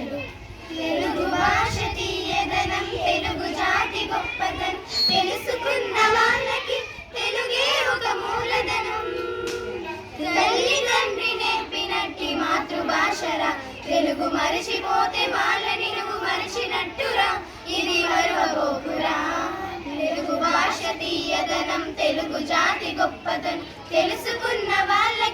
భాషలు తెలుగు భాష తీయదనం తెలుగు జాతి గొప్పతనం తెలుసుకున్న వాళ్ళకి తెలుగే ఒక మూలధనం. తల్లి తండ్రి నేర్పినట్టి మాతృభాషరా తెలుగు మరిచిపోతే వాళ్ళని నువ్వు మరిచినట్టురా. ఇది మరువబోకురా తెలుగు భాష తీయదనం తెలుగు జాతి గొప్పతనం తెలుసుకున్న వాళ్ళకి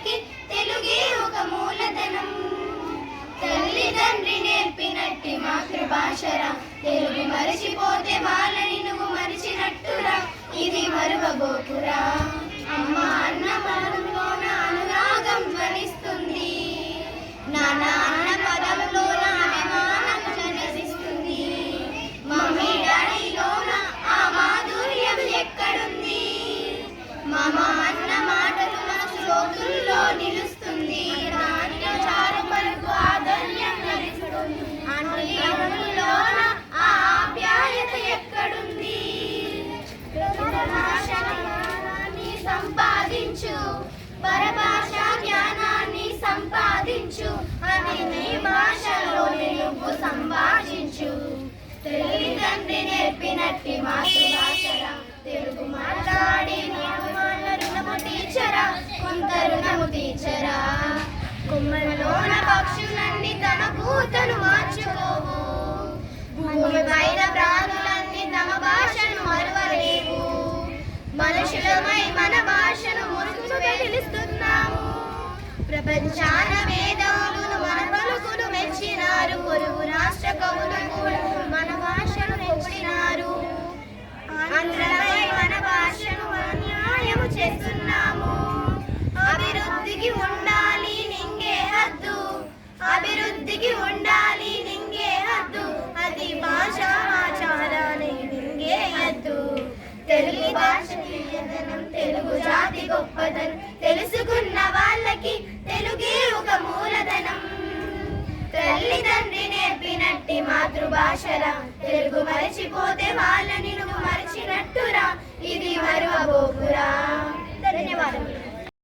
మరిచిపోతే వాళ్ళని Shoo. Bye bye. చాలా మేధావులు మన పలుకులు మెచ్చినారు. పొరుగు రాష్ట్ర కవులు కూడా మన భాషను మెచ్చినారు. ఆంధ్రమై మన భాషను అన్యాయం చేస్తున్నాము. అభివృద్ధికి ఉండాలి నింగే హద్దు. అభివృద్ధికి ఉండాలి నింగే హద్దు. అది భాష ఆచారాన్ని నింగే హద్దు. తెలుగు భాష తెలుగు జాతి గొప్పదనం తెలుసుకున్న వాళ్ళ భాషరా తెలుగు మరచిపోతే వాళ్ళని నువ్వు మరచి